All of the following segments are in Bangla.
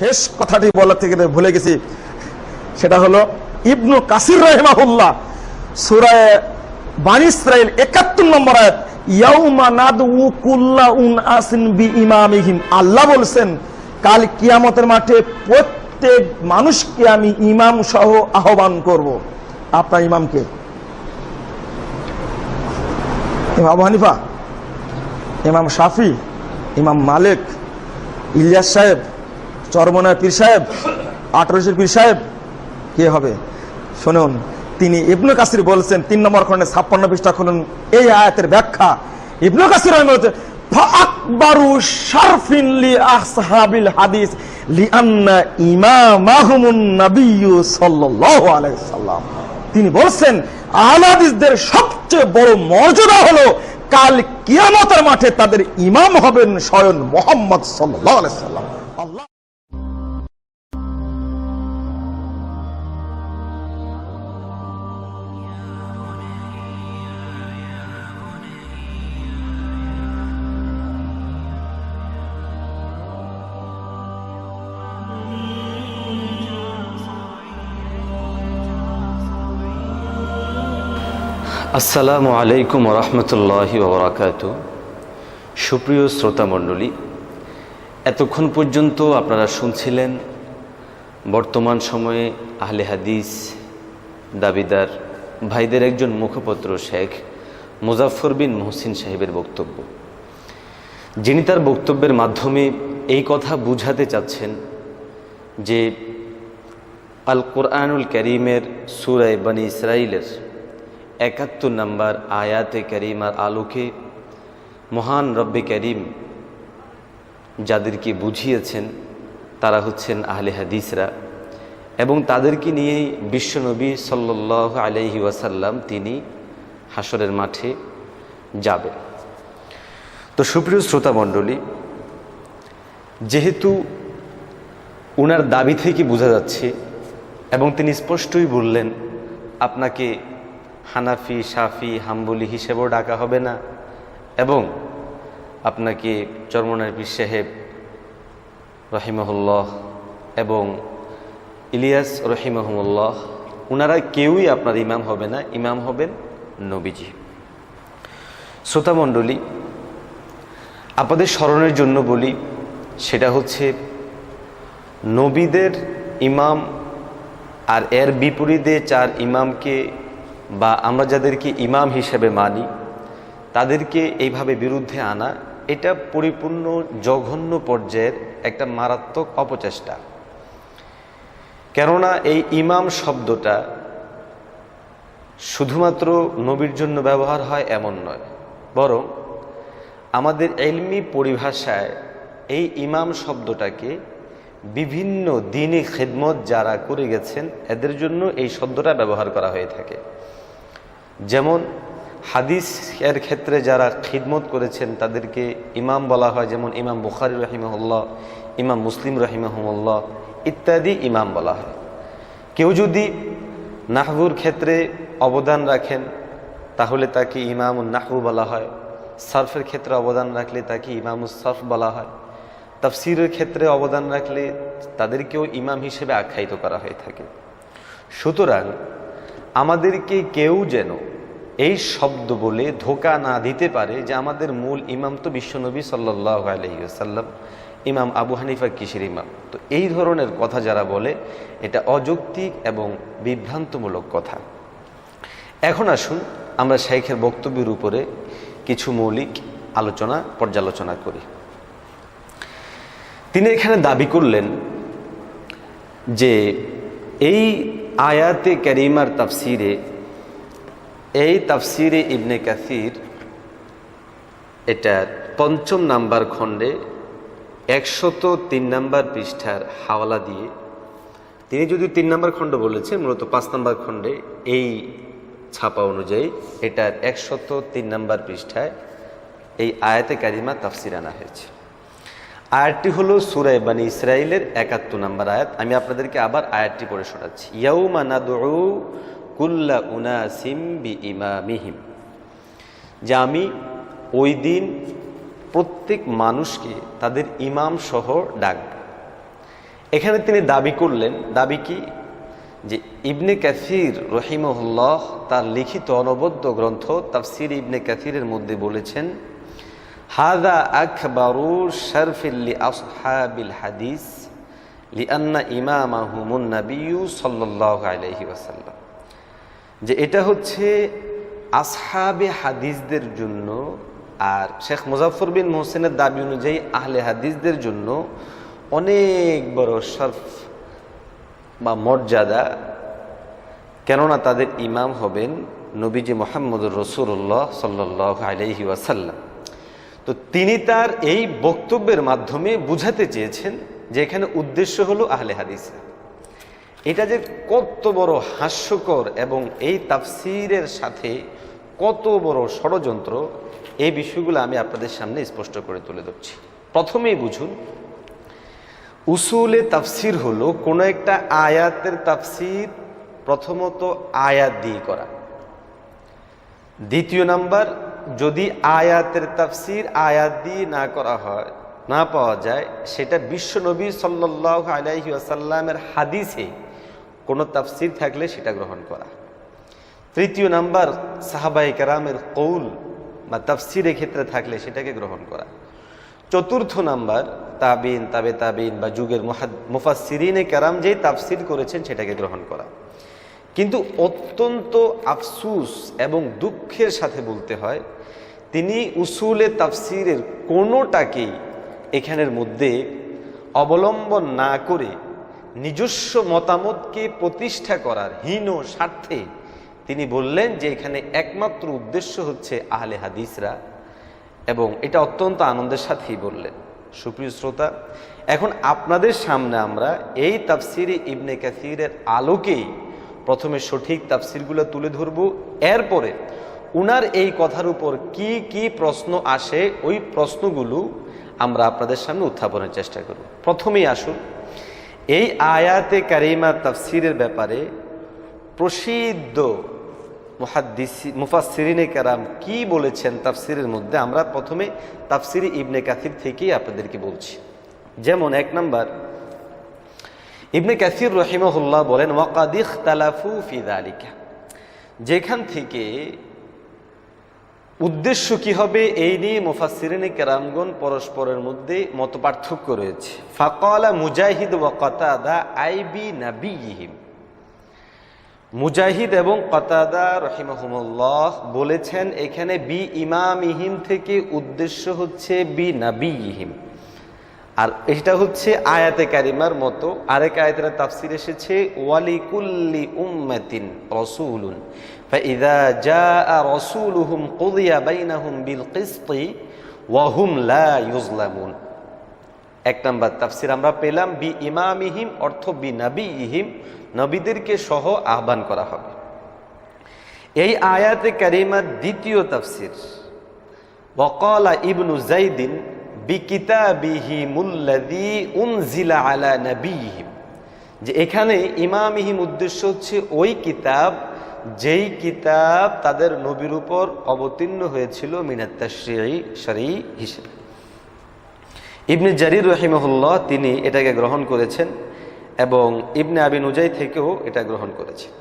শেষ কথাটি বলার থেকে ভুলে গেছি। সেটা হলো, ইবনু কাসির রহমাহুল্লাহ, সুরায় বানি ইসরাইল একাত্তর নম্বর আয়াত আল্লাহ বলছেন, কাল কিয়ামতের মাঠে প্রত্যেক মানুষকে আমি ইমাম সহ আহ্বান করব। আপনার ইমামকে ইমাম হানিফা, ইমাম শাফি, ইমাম মালিক, ইলিয়াস সাহেব চরমনার পীর সাহেব, আঠারোশের পীর সাহেব, কে হবে? শুনুন, তিনি ইবনু কাসির বলছেন, তিন নম্বর খন্ডে ছাপ্পান্ন পৃষ্ঠা খুলুন, এই আয়াতের ব্যাখ্যা। ইবনু কাসির আসহাবিল হাদিস তিনি বলছেন আহলাদিসদের সবচেয়ে বড় মর্যাদা হলো, কাল কিয়ামতের মাঠে তাদের ইমাম হবেন স্বয়ং মোহাম্মদ আলাইহি সাল্লাম। আসসালামু আলাইকুম রহমতুল্লাহি ওবরাকাত সুপ্রিয় শ্রোতামণ্ডলী এতক্ষণ পর্যন্ত আপনারা শুনছিলেন বর্তমান সময়ে আহলে হাদিস দাবিদার ভাইদের একজন মুখপত্র শেখ মুজাফর বিন মোহসিন সাহেবের বক্তব্য। যিনি তার বক্তব্যের মাধ্যমে এই কথা বুঝাতে চাচ্ছেন যে আল কোরআনুল করিমের সুরায় বানি ইসরাইলের একাত্তর নম্বর আয়াতে করিমার আলোকে মহান রব্বে করিম যাদেরকে বুঝিয়েছেন, তারা হচ্ছেন আহলে হাদিসরা এবং তাদেরকে নিয়েই বিশ্বনবী সাল্লাহ আলহি ওয়াসাল্লাম তিনি হাসরের মাঠে যাবে তো সুপ্রিয় শ্রোতামণ্ডলী যেহেতু উনার দাবি থেকে বোঝা যাচ্ছে এবং তিনি স্পষ্টই বললেন, আপনাকে হানাফি, সাফি, হাম্বলি হিসেবেও ডাকা হবে না। এবং আপনাকে চরমনার সাহেব রহিমহুল্লাহ এবং ইলিয়াস রহিমহমুল্লাহ ওনারা কেউই আপনার ইমাম হবে না, ইমাম হবেন নবীজি। শ্রোতামণ্ডলী আপনাদের স্মরণের জন্য বলি, সেটা হচ্ছে নবীদের ইমাম আর এর বিপরীতে চার ইমামকে বা আমরা যাদেরকে ইমাম হিসেবে মানি, তাদেরকে এইভাবে বিরুদ্ধে আনা, এটা পরিপূর্ণ জঘন্য পর্যায়ের একটা মারাত্মক অপচেষ্টা। কেননা এই ইমাম শব্দটা শুধুমাত্র নবীর জন্য ব্যবহার হয় এমন নয়, বরং আমাদের এলমি পরিভাষায় এই ইমাম শব্দটাকে বিভিন্ন দিনে খেদমত যারা করে গেছেন, এদের জন্য এই শব্দটা ব্যবহার করা হয়ে থাকে। যেমন হাদিস এর ক্ষেত্রে যারা খিদমত করেছেন, তাদেরকে ইমাম বলা হয়, যেমন ইমাম বুখারি রহিমহল্লা ইমাম মুসলিম রহিমহল্লা ইত্যাদি ইমাম বলা হয়। কেউ যদি নাহবুর ক্ষেত্রে অবদান রাখেন, তাহলে তাকে ইমাম নাহবু বলা হয়। সার্ফের ক্ষেত্রে অবদান রাখলে তাকে ইমামুস সার্ফ বলা হয়। তাফসিরের ক্ষেত্রে অবদান রাখলে তাদেরকেও ইমাম হিসেবে আখ্যায়িত করা হয়ে থাকে। সুতরাং আমাদেরকে কেউ যেন এই শব্দ বলে ধোকা না দিতে পারে যে আমাদের মূল ইমাম তো বিশ্বনবী সাল্লাহ আলহিসাল্লাম ইমাম আবু হানিফা কিসের ইমাম? তো এই ধরনের কথা যারা বলে, এটা অযৌক্তিক এবং বিভ্রান্তমূলক কথা। এখন আসুন আমরা শেখের বক্তব্যের উপরে কিছু মৌলিক আলোচনা, পর্যালোচনা করি। তিনি এখানে দাবি করলেন যে এই আয়াতে ক্যারিমার তাফসিরে এই তাফসিরে ইবনে কাসির এটার পঞ্চম নাম্বার খণ্ডে একশত তিন নাম্বার পৃষ্ঠার হাওয়ালা দিয়ে তিনি যদি তিন নাম্বার খণ্ড বলেছেন, মূলত পাঁচ নাম্বার খণ্ডে এই ছাপা অনুযায়ী এটার একশত তিন নাম্বার পৃষ্ঠায় এই আয়াতে কারিমা তাফসির আনা হয়েছে। আয়াতটি হলো সুরাই বানি ইসরায়েলের একাত্তর নাম্বার আয়াত। আমি আপনাদেরকে আবার আয়াতটি পড়ে শোনাচ্ছি। ইয়াউমা নাদউ কুল্লা উনাসিম বি ইমামিহিম। যে আমি ওই দিন প্রত্যেক মানুষকে তাদের ইমাম সহ ডাকব এখানে তিনি দাবি করলেন, দাবি কি? যে ইবনে কাসির রহিমহুল্লাহ তার লিখিত অনবদ্য গ্রন্থ তাফসির ইবনে কাসিরের মধ্যে বলেছেন হাদা আকবরু শরফিল্লি আসহাবিল হাদিস লিআন্না ইমামাহুমুন নাবিয়্যু সাল্লাল্লাহু আলাইহি ওয়াসাল্লাম। যে এটা হচ্ছে আসহাবে হাদিসদের জন্য আর শেখ মুজাফর বিন মোহসেনের দাবি অনুযায়ী আহলে হাদিসদের জন্য অনেক বড় শরফ বা মর্যাদা। কেননা তাদের ইমাম হবেন নবীজি মোহাম্মদুর রসুল্লাহ সাল্লাহ আলহি ওয়াসাল্লাম। তো তিনি তার এই বক্তব্যের মাধ্যমে বুঝাতে চেয়েছেন যে এখানে উদ্দেশ্য হলো আহলে হাদিসরা এটা যে কত বড় হাস্যকর এবং এই তাফসিরের সাথে কত বড় ষড়যন্ত্র, এই বিষয়গুলো আমি আপনাদের সামনে স্পষ্ট করে তুলে ধরছি। প্রথমেই বুঝুন, উসুলে তাফসির হলো কোনো একটা আয়াতের তাফসির প্রথমত আয়াত দিয়ে করা। দ্বিতীয় নাম্বার, যদি আয়াতের তাফসির আয়াত দিয়ে না করা হয়, না পাওয়া যায়, সেটা বিশ্বনবী সাল্লাহ আলাইহি আসাল্লামের হাদিসে কোনো তাফসির থাকলে সেটা গ্রহণ করা। তৃতীয় নাম্বার সাহাবাই কারামের কৌল বা তাফসিরের ক্ষেত্রে থাকলে সেটাকে গ্রহণ করা। চতুর্থ নাম্বার, তাবিন, তাবে তাবিন বা যুগের মুফাসিরিনে কারাম যেই তাফসির করেছেন সেটাকে গ্রহণ করা। কিন্তু অত্যন্ত আফসুস এবং দুঃখের সাথে বলতে হয়, তিনি উসুলে তাফসিরের কোনোটাকেই এখানের মধ্যে অবলম্বন না করে নিজস্ব মতামতকে প্রতিষ্ঠা করার হীন স্বার্থে তিনি বললেন যে এখানে একমাত্র উদ্দেশ্য হচ্ছে আহলে হাদিসরা এবং এটা অত্যন্ত আনন্দের সাথেই বললেন। সুপ্রিয় শ্রোতা, এখন আপনাদের সামনে আমরা এই তাফসিরে ইবনে কাসিরের আলোকেই প্রথমে সঠিক তাফসিরগুলো তুলে ধরব। এরপরে উনার এই কথার উপর কি কি প্রশ্ন আসে ওই প্রশ্নগুলো আমরা আপনাদের সামনে উত্থাপনের চেষ্টা করব। প্রথমেই আসুন। এই আয়াতে কারিমা তাফসিরের ব্যাপারে প্রসিদ্ধ মুহাদ্দিসি মুফাসিরিনে কারাম কি বলেছেন তাফসিরের মধ্যে? আমরা প্রথমে তাফসিরি ইবনে কাসির থেকেই আপনাদেরকে বলছি। যেমন এক নাম্বার, ইবনে কাসির রহিমহুল্লাহ বলেন ওয়াকাদিখ তালাফু ফিদালিকা যেখান থেকে উদ্দেশ্য কি হবে? এই নিয়ে মুফাসিরিনে কেরামগণ পরস্পরের মধ্যে মত পার্থক্য রয়েছে। ফাকলা মুজাহিদ ও কতাদা আইবি নাবিহিম মুজাহিদ এবং কতাদা রহিমহুল্লাহ বলেছেন, এখানে বি ইমাম ইহিম থেকে উদ্দেশ্য হচ্ছে বি নাবিহিম আর এটা হচ্ছে আয়াতে কারিমার মতো আরেক আয়াতের তাফসির এসেছে ওয়ালিকুল্লি উম্মাতিন রসুলুন فإذا جاء رسولهم قضي بينهم بالقسط وهم لا يظلمون এক নাম্বার তাফসির আমরা পেলাম বি ইমামিহিম অর্থ বি নাবিহিম নবীদেরকে সহ আহ্বান করা হবে এই আয়াতে কারিমার দ্বিতীয় তাফসির ওয়াকালা ইবনু জাইদিন আলা যে এখানে ইমামিহিম উদ্দেশ্য হচ্ছে ওই কিতাব, যেই কিতাব তাদের নবীর উপর অবতীর্ণ হয়েছিল মিনাত্তা শরী হিসেবে। ইবনে জারির রহিমহুল্লাহ তিনি এটাকে গ্রহণ করেছেন এবং ইবনে আবিন উজাই থেকেও এটা গ্রহণ করেছেন।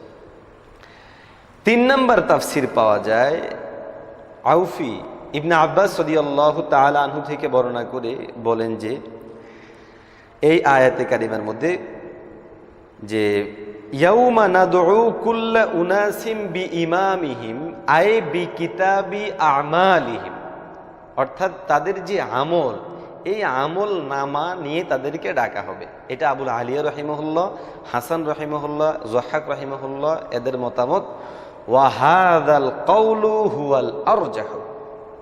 তিন নম্বর তাফসির পাওয়া যায় আউফি ইবনে আব্বাস সদিয়াল্লাহ তালা আনহু থেকে বর্ণনা করে বলেন যে, এই আয়াতে কারিমার মধ্যে যে, ইয়াউমা নাদউ উনাসিম বি ইমামিহিম আয় বি কিতাবি আমালিহিম। অর্থাৎ তাদের যে আমল, এই আমল নামা নিয়ে তাদেরকে ডাকা হবে। এটা আবুল আলিয়া রহিমহুল্লাহ, হাসান রহিমহুল্লাহ, জহাক রহিমহুল্লাহ, এদের মতামত ওয়াহাদাল কৌলু হুয়াল আরজাহ।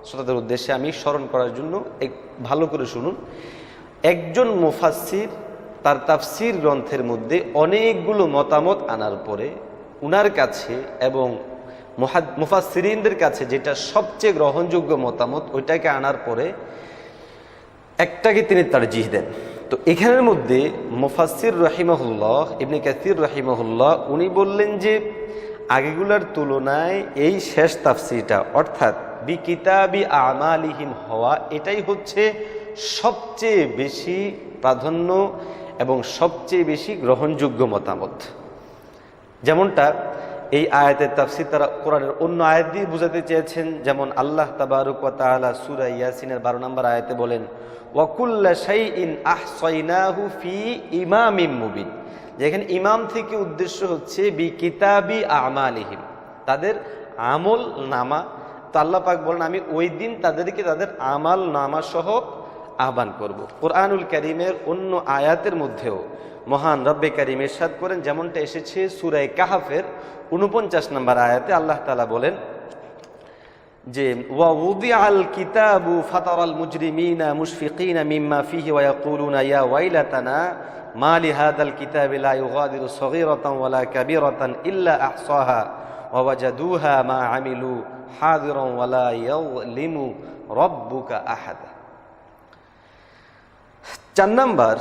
শ্রোতাদের উদ্দেশ্যে আমি স্মরণ করার জন্য এক ভালো করে শুনুন। একজন মুফাসির তার তাফসির গ্রন্থের মধ্যে অনেকগুলো মতামত আনার পরে উনার কাছে এবং মুফাসিরিনদের কাছে যেটা সবচেয়ে গ্রহণযোগ্য মতামত, ওইটাকে আনার পরে একটাকে তিনি তার জিহ দেন। তো এখানের মধ্যে মুফাসির রহিমহুল্লাহ, ইবনে কাসির রহিমহুল্লাহ, উনি বললেন যে আগেগুলার তুলনায় এই শেষ তাফসিরটা, অর্থাৎ বি কিতাবি আমালিহিম হওয়া, এটাই হচ্ছে সবচেয়ে বেশি প্রাধান্য এবং সবচেয়ে বেশি গ্রহণযোগ্য মতামত। যেমনটা এই আয়াতের তাফসির তারা কোরআনের অন্য আয়াত দিয়ে বুঝাতে চেয়েছেন, যেমন আল্লাহ তাবারুক তাআলা সূরা ইয়াসিনের 12 নম্বর আয়াতে বলেন ওয়াকুল্লা শাইইন আহসাইনাহু ফি ইমামিম মুবিন। যেখানে ইমাম থেকে উদ্দেশ্য হচ্ছে বি কিতাবি আমালিহিম, তাদের আমল নামা তো আল্লাহ পাক বলেন, আমি ওই দিন তাদেরকে তাদের আমাল নামা সহ আহ্বান করব। কোরআনুল করিমের অন্য আয়াতের মধ্যেও মহান রব্বে করিম এরশাদ করেন, যেমনটা এসেছে সুরায় কাহাফের উনপঞ্চাশ নম্বর আয়াতে আল্লাহ তালা বলেন যে ওয়াউদি আল কিতাবু ফাতারাল মুজরিমিনা মুশফিকিনা মিম্মা ফিহি ওয়া ইয়াকুলুনা, ইয়া ওয়াইলাতানা, মা লিহাদাল কিতাবি লা ইউগাদিরু সগীরাতান ওয়ালা কাবীরাতান ইল্লা আহসাহা। ওয়াজাদুহা মা আমিলু হাদিরান ওয়ালা ইয়াযলিমু রাব্বুকা আহাদা চার নাম্বার,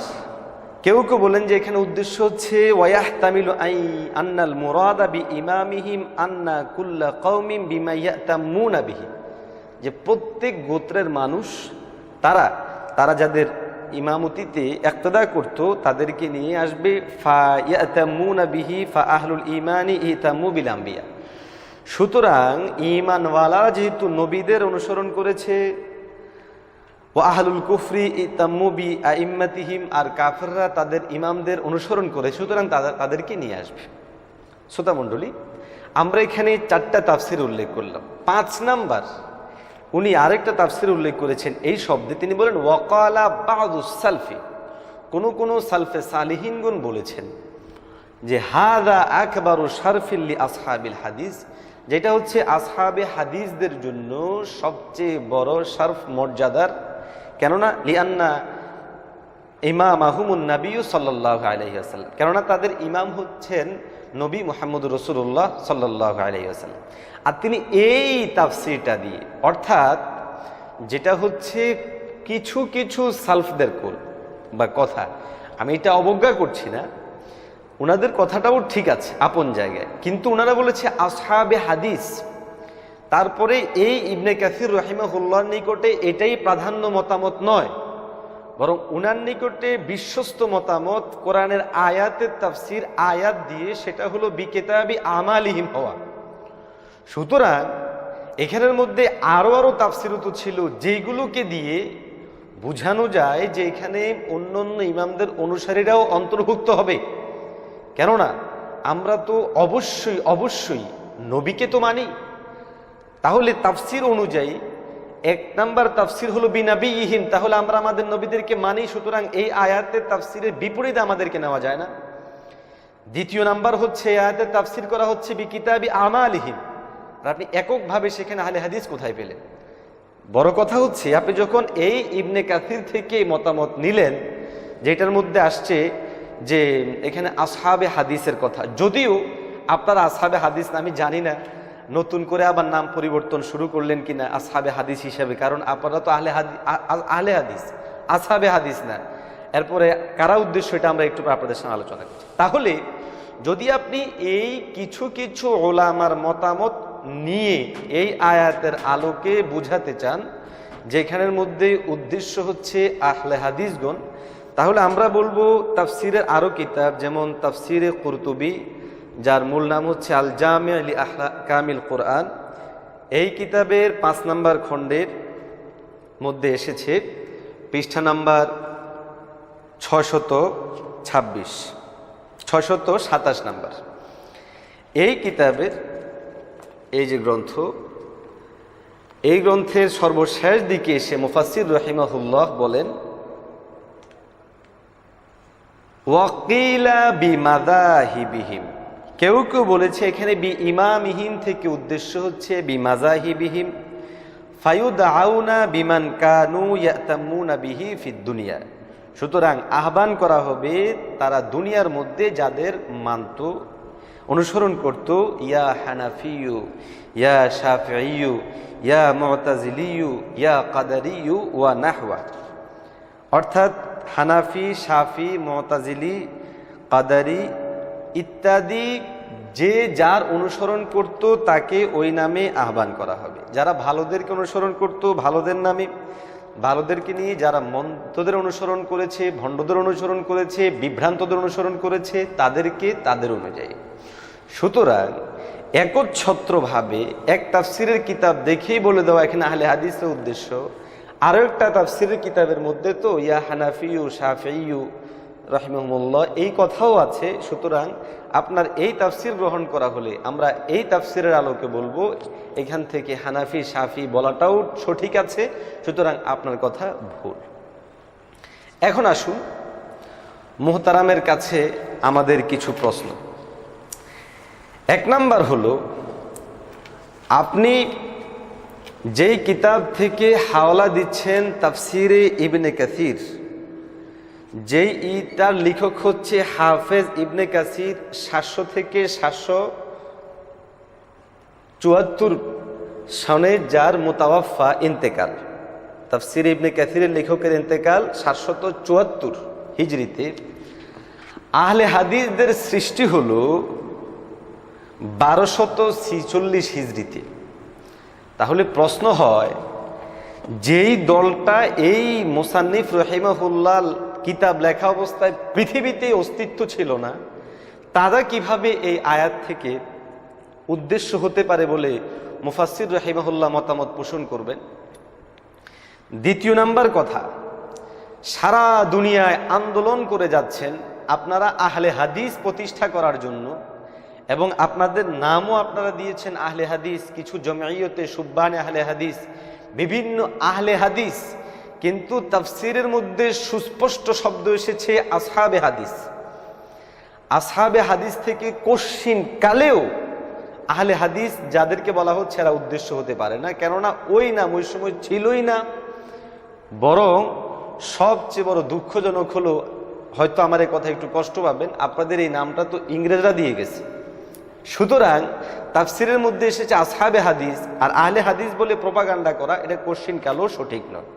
কেউ কেউ বলেন যে এখানে উদ্দেশ্য হচ্ছে ওয়াহ তামিল আই আন্নাল মুরাদা বি ইমামিহিম আন্না কুল্লা কৌমিম বিমা ইয়াতামুনা বিহি। যে প্রত্যেক গোত্রের মানুষ, তারা তারা যাদের ইমামতিতে একতদা করত, তাদেরকে নিয়ে আসবে, ফা ইয়াতামুনা বিহি, ফা আহলুল ইমানি ইতামু বিলাম্বিয়া সুতরাং ইমানওয়ালা যেহেতু নবীদের অনুসরণ করেছে ও আহলুল কুফরি ইতাম্মুবি আইম্মাতিহিম, আর কাফেররা তাদের ইমামদের অনুসরণ করে, সুতরাং তাদের, তাদেরকে নিয়ে আসবে। শ্রোতা মণ্ডলী, আমরা এখানে চারটা তাফসির উল্লেখ করলাম। পাঁচ নাম্বার, উনি আরেকটা তাফসির উল্লেখ করেছেন, এই শব্দে তিনি বলেন, ওয়াকালা বাহাদুস সালফি। কোন, কোনো সালফে সালিহিনগুন বলেছেন যে, হাদা আকবর শারফিল্লি আসহাবিল হাদিস। যেটা হচ্ছে আসহাবে হাদিসদের জন্য সবচেয়ে বড় শারফ মর্যাদার। কেননা লিয়ান্না ইমাম আহমুন নবীও সাল্লাহ আলহিহাসাল্লাম কেননা, তাদের ইমাম হচ্ছেন নবী মোহাম্মদ রসুল্লাহ সাল্লাহ আলহিহাসাল্লাম আর তিনি এই তাফসিরটা দিয়ে, অর্থাৎ যেটা হচ্ছে কিছু কিছু সালফদের কোল বা কথা। আমি এটা অবজ্ঞা করছি না। ওনাদের কথাটাও ঠিক আছে, আপন জায়গায়। কিন্তু ওনারা বলেছে, আসহাবে হাদিস। তারপরে এই ইবনে কাসির রহিমাহুল্লাহর নিকটে এটাই প্রাধান্য মতামত নয়। বরং উনার নিকটে বিশ্বস্ত মতামত কোরআনের আয়াতের তাফসির আয়াত দিয়ে সেটা হলো বিকেতাবি আমালিহিম হওয়া। সুতরাং এখানের মধ্যে আরও আরও তাফসিরত ছিল, যেগুলোকে দিয়ে বোঝানো যায় যে এখানে অন্য অন্য ইমামদের অনুসারীরাও অন্তর্ভুক্ত হবে। কেননা, আমরা তো অবশ্যই অবশ্যই নবীকে তো মানি। তাহলে তাফসির অনুযায়ী, এক নাম্বার তাফসির হলো বিনাবিহীন তাহলে আমরা আমাদের নবীদেরকে মানি, সুতরাং এই আয়াতের তাফসিরের বিপরীতে আমাদেরকে নেওয়া যায় না। দ্বিতীয় নাম্বার হচ্ছে, এই আয়াতের তাফসির করা হচ্ছে বি কিতাবি আমালিহীন। আর আপনি এককভাবে সেখানে আহলে হাদিস কোথায় পেলেন? বড় কথা হচ্ছে, আপনি যখন এই ইবনে কাথির থেকে মতামত নিলেন, যেটার মধ্যে আসছে যে এখানে আসহাবে হাদিসের কথা। যদিও আপনারা আসহাবে হাদিস আমি জানি না, নতুন করে আবার নাম পরিবর্তন শুরু করলেন কিনা আসহাবে হাদিস হিসাবে, কারণ আপনারা তো আহলে হাদিস আহলে হাদিস, আসহাবে হাদিস না। এরপরে কারা উদ্দেশ্য এটা আমরা একটু আপনাদের সঙ্গে আলোচনা করছি। তাহলে যদি আপনি এই কিছু কিছু ওলামার মতামত নিয়ে এই আয়াতের আলোকে বুঝাতে চান, যেখানের মধ্যে উদ্দেশ্য হচ্ছে আহলে হাদিসগণ তাহলে আমরা বলব তাফসিরের আরও কিতাব, যেমন তাফসিরে কুরতুবি, যার মূল নাম হচ্ছে আল জামে আলী আহলা কামিল কোরআন। এই কিতাবের পাঁচ নাম্বার খণ্ডের মধ্যে এসেছে পৃষ্ঠা নাম্বার ছশত ছাব্বিশ ছশত সাতাশ নাম্বার। এই কিতাবের এই যে গ্রন্থ, এই গ্রন্থের সর্বশেষ দিকে এসে মুফাসির রহিমাহুল্লাহ বলেন ওয়াকিলা বি কেউ কেউ বলেছে এখানে বি ইমামিহিম থেকে উদ্দেশ্য হচ্ছে বি মাজাহিবিহিম ফায়ুদ আউনা বিমান কানু ইয়াতাম্মুনা বিহি ফিদ দুনিয়া। সুতরাং আহ্বান করা হবে তারা দুনিয়ার মধ্যে যাদের মানত, অনুসরণ করত, ইয়া হানাফিয়ু ইয়া শাফিউ ইয়া মুতাজিলিয়ু ইয়া কাদারিয়ু ওয়া নাহওয়া। অর্থাৎ হানাফি, শাফি, মতাজিলি, কাদারি ইত্যাদি যে যার অনুসরণ করত তাকে ওই নামে আহ্বান করা হবে। যারা ভালোদেরকে অনুসরণ করত, ভালোদের নামে, ভালোদেরকে নিয়ে যারা মন্তদের অনুসরণ করেছে, ভণ্ডদের অনুসরণ করেছে, বিভ্রান্তদের অনুসরণ করেছে, তাদেরকে তাদের অনুযায়ী। সুতরাং একচ্ছত্রভাবে এক তাফসিরের কিতাব দেখেই বলে দেওয়া এখানে আহলে হাদিসের উদ্দেশ্য আরও একটা তাফসিরের কিতাবের মধ্যে তো, ইয়া হানাফিউ শাফিউ রহিমুল্লাহ এই কথাও আছে। সুতরাং আপনার এই তাফসির গ্রহণ করা হলে আমরা এই তাফসিরের আলোকে বলব, এখান থেকে হানাফি সাফি বলাটাও সঠিক আছে, সুতরাং আপনার কথা ভুল। এখন আসুন, মোহতারামের কাছে আমাদের কিছু প্রশ্ন। এক নাম্বার হলো, আপনি যেই কিতাব থেকে হাওলা দিচ্ছেন তাফসিরে ইবনে কাসির, যেই ই তার লেখক হচ্ছে হাফেজ ইবনে কাসির সাতশো থেকে সাতশো চুয়াত্তর সনে যার মোতাওয়াফা ইন্তেকাল। তাফসির ইবনে কাসিরের লেখকের ইন্তেকাল সাতশত চুয়াত্তর হিজড়িতে আহলে হাদিসদের সৃষ্টি হলো বারোশত ছিচল্লিশ হিজড়িতে তাহলে প্রশ্ন হয়, যেই দলটা এই মোসান্নিফ রহিমাহুল্লাহ কিতাব লেখা অবস্থায় পৃথিবীতে অস্তিত্ব ছিল না, তারা কীভাবে এই আয়াত থেকে উদ্দেশ্য হতে পারে বলে মুফাসির রহিমাহুল্লাহ মতামত পোষণ করবেন? দ্বিতীয় নাম্বার কথা, সারা দুনিয়ায় আন্দোলন করে যাচ্ছেন আপনারা আহলে হাদিস প্রতিষ্ঠা করার জন্য এবং আপনাদের নামও আপনারা দিয়েছেন আহলে হাদিস, কিছু জমাইয়তে সুব্বানে আহলে হাদিস, বিভিন্ন আহলে হাদিস, কিন্তু তাফসিরের মধ্যে সুস্পষ্ট শব্দ এসেছে আসহাবে হাদিস। আসহাবে হাদিস থেকে কশিন কালেও আহলে হাদিস যাদেরকে বলা হচ্ছে এরা উদ্দেশ্য হতে পারে না, কেননা ওই নাম ওই সময় ছিলই না। বরং সবচেয়ে বড় দুঃখজনক হলো, হয়তো আমার এই কথা একটু কষ্ট পাবেন, আপনাদের এই নামটা তো ইংরেজরা দিয়ে গেছে। সুতরাং তাফসিরের মধ্যে এসেছে আসহাবে হাদিস আর আহলে হাদিস বলে প্রপাগান্ডা করা, এটা কোশ্চিন কালও সঠিক নয়।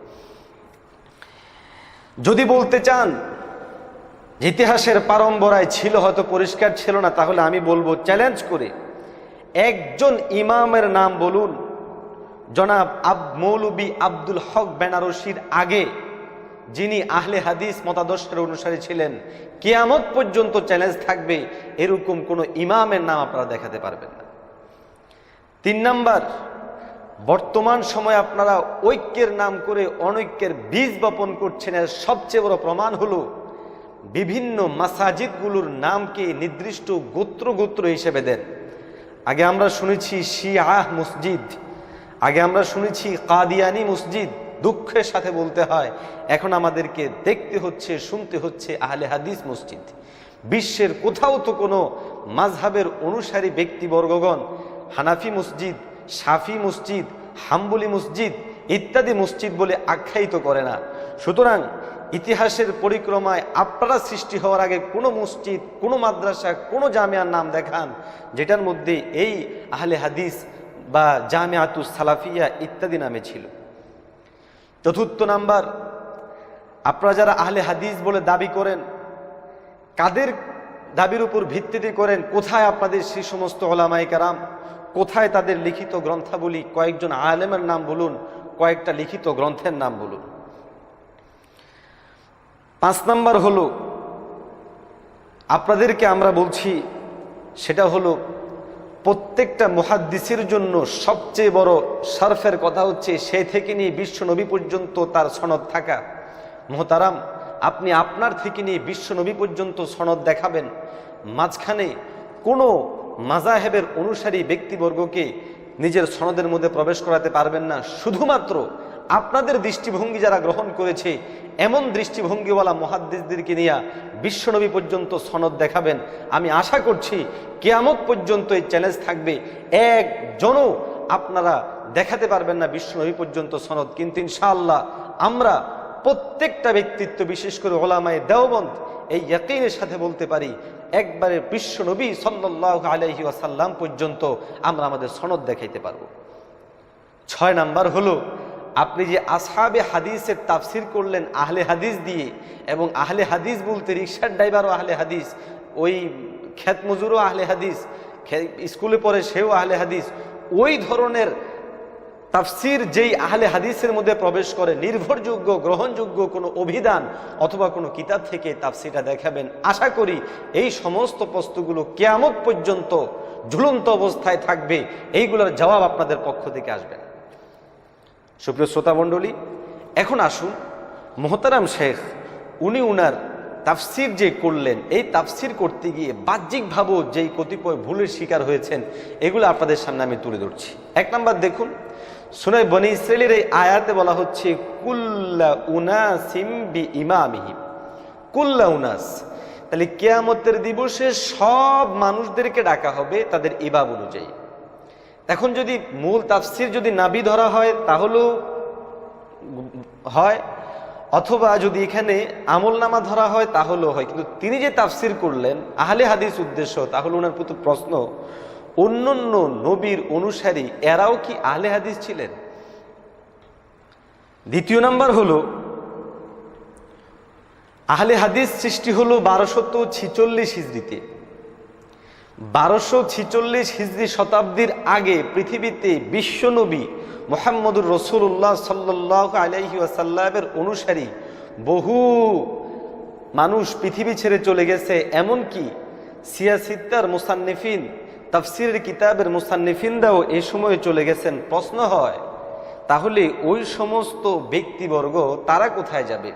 যদি বলতে চান, ইতিহাসের পারম্পরায় ছিল হয়তো পরিষ্কার ছিল না, তাহলে আমি বলব চ্যালেঞ্জ করে। একজন ইমামের নাম বলুন, জনাব আব মৌলবী আব্দুল হক বেনারসির আগে যিনি আহলে হাদিস মতাদর্শের অনুসারী ছিলেন, কেয়ামত পর্যন্ত চ্যালেঞ্জ থাকবে, এরকম কোনো ইমামের নাম আপনারা দেখাতে পারবেন না। তিন নাম্বার, বর্তমান সময়ে আপনারা ঐক্যের নাম করে অনৈক্যের বীজ বপন করছেন, এর সবচেয়ে বড় প্রমাণ হলো বিভিন্ন মাসাজিদগুলোর নামকে নির্দিষ্ট গোত্র গোত্র হিসেবে দেন। আগে আমরা শুনেছি শিয়াহ মসজিদ, আগে আমরা শুনেছি কাদিয়ানি মসজিদ দুঃখের সাথে বলতে হয়, এখন আমাদেরকে দেখতে হচ্ছে, শুনতে হচ্ছে আহলে হাদিস মসজিদ। বিশ্বের কোথাও তো কোনো মাঝহাবের অনুসারী ব্যক্তিবর্গগণ, হানাফি মসজিদ সাফি মসজিদ, হাম্বুলি মসজিদ ইত্যাদি মসজিদ বলে আখ্যায়িত করে না। সুতরাং ইতিহাসের পরিক্রমায় আপনারা সৃষ্টি হওয়ার আগে কোনো মসজিদ, কোনো মাদ্রাসা, কোনো জামিয়ার নাম দেখান, যেটার মধ্যে এই আহলে হাদিস বা জামিয়াতুস সালাফিয়া ইত্যাদি নামে ছিল। চতুর্থ নাম্বার, আপনারা যারা আহলে হাদিস বলে দাবি করেন, কাদের দাবির উপর ভিত্তিতে করেন, কোথায় আপনাদের সেই সমস্ত ওলামাই কারাম, কোথায় তাদের লিখিত গ্রন্থাবলী, কয়েকজন আলেমের নাম বলুন, কয়েকটা লিখিত গ্রন্থের নাম বলুন। পাঁচ নাম্বার হলো, আপনাদেরকে আমরা বলছি, সেটা হলো প্রত্যেকটা মুহাদ্দিসির জন্য সবচেয়ে বড় সার্ফের কথা হচ্ছে, সে থেকে নিয়ে বিশ্ব নবী পর্যন্ত তার সনদ থাকা। মোহতারাম, আপনি আপনার থেকে নিয়ে বিশ্ব নবী পর্যন্ত সনদ দেখাবেন। মাঝখানে কোনো মাজাহেবের অনুসারী ব্যক্তিবর্গকে নিজের সনদের মধ্যে প্রবেশ করাতে পারবেন না। শুধুমাত্র আপনাদের দৃষ্টিভঙ্গি যারা গ্রহণ করেছে, এমন দৃষ্টিভঙ্গিওয়ালা মহাদ্দিসদেরকে নিয়ে বিশ্বনবী পর্যন্ত সনদ দেখাবেন। আমি আশা করছি, কেয়ামত পর্যন্ত এই চ্যালেঞ্জ থাকবে। একজনও আপনারা দেখাতে পারবেন না বিশ্বনবী পর্যন্ত সনদ। কিন্তু ইনশাআল্লাহ আমরা প্রত্যেকটা ব্যক্তিত্ব, বিশেষ করে ওলামায় দেওবন্দ, এই ইয়াকিনের সাথে বলতে পারি, একবারে বিশ্বনবী সাল্লাহ আলহি ওয়াসাল্লাম পর্যন্ত আমরা আমাদের সনদ দেখাইতে পারব। ছয় নাম্বার হলো আপনি যে আসহাবে হাদিসের তাফসির করলেন আহলে হাদিস দিয়ে এবং আহলে হাদিস বলতে রিক্সার ড্রাইভারও আহলে হাদিস, ওই ক্ষেত মজুরও আহলে হাদিস স্কুলে পড়ে সেও আহলে হাদিস, ওই ধরনের তাফসির যেই আহলে হাদিসের মধ্যে প্রবেশ করে নির্ভরযোগ্য, গ্রহণযোগ্য কোনো অভিধান অথবা কোনো কিতাব থেকে তাফসিরটা দেখাবেন, আশা করি এই সমস্ত বস্তুগুলো কেয়ামত পর্যন্ত ঝুলন্ত অবস্থায় থাকবে। এইগুলোর জবাব আপনাদের পক্ষ থেকে আসবে। সুপ্রিয় শ্রোতা মণ্ডলী, এখন আসুন মোহতারাম শেখ, উনি উনার তাফসির যে করলেন, এই তাফসির করতে গিয়ে বাহ্যিকভাবেও যেই কতিপয় ভুলের শিকার হয়েছেন, এগুলো আপনাদের সামনে আমি তুলে ধরছি। এক নাম্বার দেখুন, সুনাই বনি ইসরায়েলের এই আয়াতে বলা হচ্ছে, কুল্লা উনাসিম বি ইমামিহিম কুল্লা উনাস, তাহলে কেয়ামতের দিবসে সব মানুষদেরকে ডাকা হবে তাদের ইবাব অনুযায়ী। এখন যদি মূল তাফসির যদি নাবি ধরা হয়, তাহলেও হয়। অথবা যদি এখানে আমল নামা ধরা হয়, তাহলেও হয়। কিন্তু তিনি যে তাফসির করলেন, আহলে হাদিস উদ্দেশ্য, তাহলে ওনার প্রতি প্রশ্ন, অন্যান্য নবীর অনুসারী, এরাও কি আহলে হাদিস ছিলেন? দ্বিতীয় নাম্বার হলো, আহলে হাদিস সৃষ্টি হলো বারোশত ছিচল্লিশ হিজড়িতে। বারোশো ছিচল্লিশ হিজড়ি শতাব্দীর আগে পৃথিবীতে বিশ্বনবী মোহাম্মদুর রসুল্লাহ সাল্লাহ আলাইহি ওয়াসাল্লামের অনুসারী বহু মানুষ পৃথিবী ছেড়ে চলে গেছে। এমনকি সিয়াসিত্তার মুসান্নিফিন, তাফসিরের কিতাবের মুসান্নিফিনরাও এ সময়ে চলে গেছেন। প্রশ্ন হয়, তাহলে ওই সমস্ত ব্যক্তিবর্গ তারা কোথায় যাবে?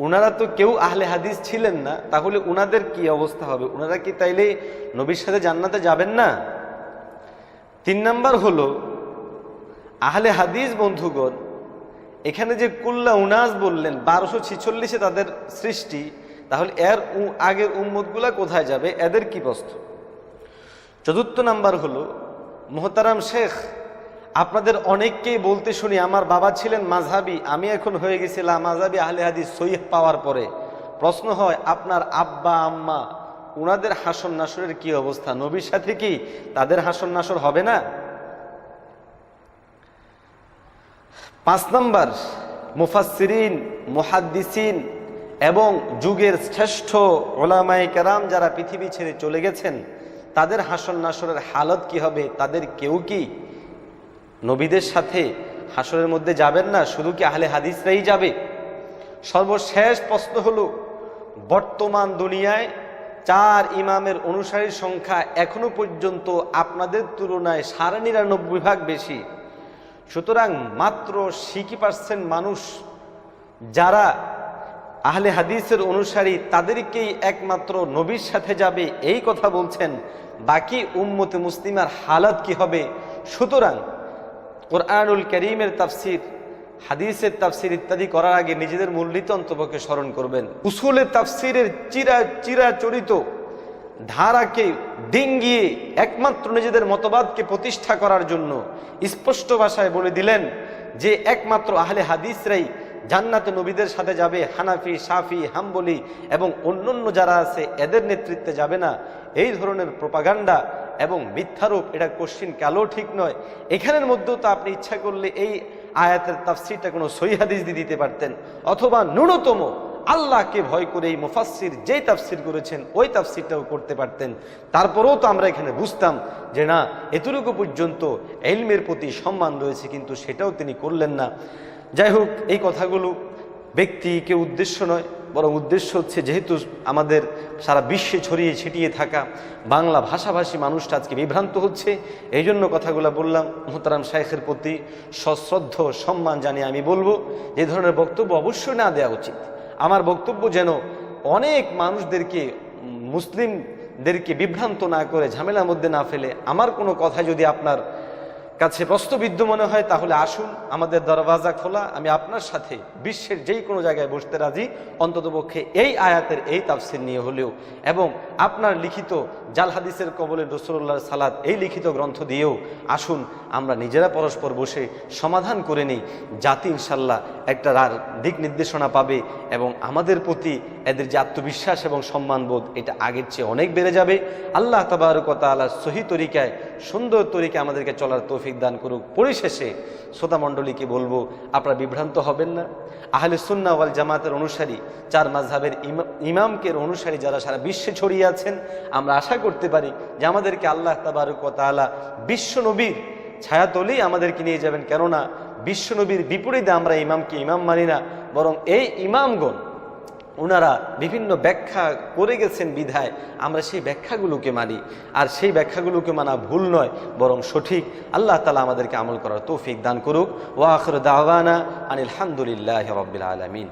ওনারা তো কেউ আহলে হাদিস ছিলেন না, তাহলে ওনাদের কি অবস্থা হবে? ওনারা কি তাইলে নবীর সাথে জান্নাতে যাবেন না? তিন নাম্বার হলো, আহলে হাদিস বন্ধুগণ, এখানে যে কুল্লা উনাস বললেন, বারোশো ছিচল্লিশে তাদের সৃষ্টি, তাহলে এর আগের উম্মতগুলা কোথায় যাবে? এদের কি প্রশ্ন? চতুর্থ নাম্বার হলো, মোহতারাম শেখ আপনাদের অনেককেই বলতে শুনি, আমার বাবা ছিলেন মাঝহাবি, আমি এখন হয়ে গেছিলাম মাঝহাবি আহলে হাদিস সৈয়দ পাওয়ার পরে। প্রশ্ন হয়, আপনার আব্বা, আম্মা ওনাদের হাসন নাসরের কি অবস্থা? নবীর সাথে কি তাদের হাসন নাসর হবে না? পাঁচ নম্বর, মুফাসসিরিন, মুহাদ্দিসিন এবং যুগের শ্রেষ্ঠ ওলামায়ে কেরাম যারা পৃথিবী ছেড়ে চলে গেছেন, তাদের হাসন নাসরের হালত কি হবে? তাদের কেউ কি? নবীদের সাথে হাসরের মধ্যে যাবেন না, শুধু কি আহলে হাদিসরাই যাবে? সর্বশেষ প্রশ্ন হল, বর্তমান দুনিয়ায় চার ইমামের অনুসারীর সংখ্যা এখনও পর্যন্ত আপনাদের তুলনায় সাড়ে নিরানব্বই ভাগ বেশি। সুতরাং মাত্র সিকি পার্সেন্ট মানুষ যারা আহলে হাদিসের অনুসারী, তাদেরকেই একমাত্র নবীর সাথে যাবে, এই কথা বলছেন। বাকি উম্মতে মুসলিমার হালাত কি হবে? সুতরাং কোরআনুল করিমের তাফসির, হাদিসের তাফসির ইত্যাদি করার আগে নিজেদের মূলনীতি অন্তপক্ষে স্মরণ করবেন। উসুলের তাফসিরের চিরা, চিরাচরিত ধারাকে ডিঙ্গিয়ে একমাত্র নিজেদের মতবাদকে প্রতিষ্ঠা করার জন্য স্পষ্ট ভাষায় বলে দিলেন যে একমাত্র আহলে হাদিসরাই জান্নাতে নবীদের সাথে যাবে, হানাফি সাফি হাম্বলি এবং অন্যান্য যারা আছে এদের নেতৃত্বে যাবে না। এই ধরনের প্রপাগান্ডা এবং মিথ্যারূপ, এটা কোশ্চিন কালো ঠিক নয়। এখানের মধ্যেও তো আপনি ইচ্ছা করলে এই আয়াতের তাফসিরটা কোনো সই হাদিস দিয়ে দিতে পারতেন। অথবা ন্যূনতম আল্লাহকে ভয় করে এই মুফাসসির যেই তাফসির করেছেন, ওই তাফসিরটাও করতে পারতেন। তারপরেও তো আমরা এখানে বুঝতাম যে না, এতটুকু পর্যন্ত এলমের প্রতি সম্মান রয়েছে, কিন্তু সেটাও তিনি করলেন না। যাই হোক, এই কথাগুলো ব্যক্তিকে উদ্দেশ্য নয়। বরং উদ্দেশ্য হচ্ছে যেহেতু আমাদের সারা বিশ্বে ছড়িয়ে ছিটিয়ে থাকা বাংলা ভাষাভাষী মানুষটা আজকে বিভ্রান্ত হচ্ছে, এই জন্য কথাগুলো বললাম। মোহতারাম শাইখের প্রতি সশ্রদ্ধ সম্মান জানিয়ে আমি বলব, যে ধরনের বক্তব্য অবশ্যই না দেওয়া উচিত। আমার বক্তব্য যেন অনেক মানুষদেরকে, মুসলিমদেরকে বিভ্রান্ত না করে, ঝামেলার মধ্যে না ফেলে। আমার কোনো কথা যদি আপনার কাছে প্রশ্নবিদ্ধ মনে হয়, তাহলে আসুন, আমাদের দরওয়াজা খোলা, আমি আপনার সাথে বিশ্বের যেই কোনো জায়গায় বসতে রাজি, অন্ততপক্ষে এই আয়াতের এই তাফসির নিয়ে হলেও, এবং আপনার লিখিত জাল হাদিসের কবলে রসুল্লাহ সালাদ এই লিখিত গ্রন্থ দিয়েও আসুন, আমরা নিজেরা পরস্পর বসে সমাধান করে নিই। জাতি ইনশাল্লাহ একটা দিক নির্দেশনা পাবে, এবং আমাদের প্রতি এদের যে আত্মবিশ্বাস এবং সম্মানবোধ, এটা আগের চেয়ে অনেক বেড়ে যাবে। আল্লাহ তাবারকতা আল্লাহ সহি তরিকায়, সুন্দর তরিকায় আমাদেরকে চলার তৌফিক দান করুক। পরিশেষে শ্রোতা মণ্ডলীকে বলব, আপনারা বিভ্রান্ত হবেন না। আহলে সুন্না ওয়াল জামাতের অনুসারী, চার মাঝহাবের ইমা- ইমামকের অনুসারী যারা সারা বিশ্বে ছড়িয়ে আছেন, আমরা আশা করতে পারি যে আমাদেরকে আল্লাহ তাবারকতালা বিশ্ব নবীর ছায়াতলেই আমাদেরকে নিয়ে যাবেন। কেননা বিশ্বনবীর বিপরীতে আমরা ইমামকে ইমাম মানি না, বরং এই ইমামগণ ওনারা বিভিন্ন ব্যাখ্যা করে গেছেন বিধায়, আমরা সেই ব্যাখ্যাগুলোকে মানি। আর সেই ব্যাখ্যাগুলোকে মানা ভুল নয়, বরং সঠিক। আল্লাহ তালা আমাদেরকে আমল করার তৌফিক দান করুক। ওয়াখর দাওয়ানা আনিল হামদুলিল্লাহ রবিল আলমিন।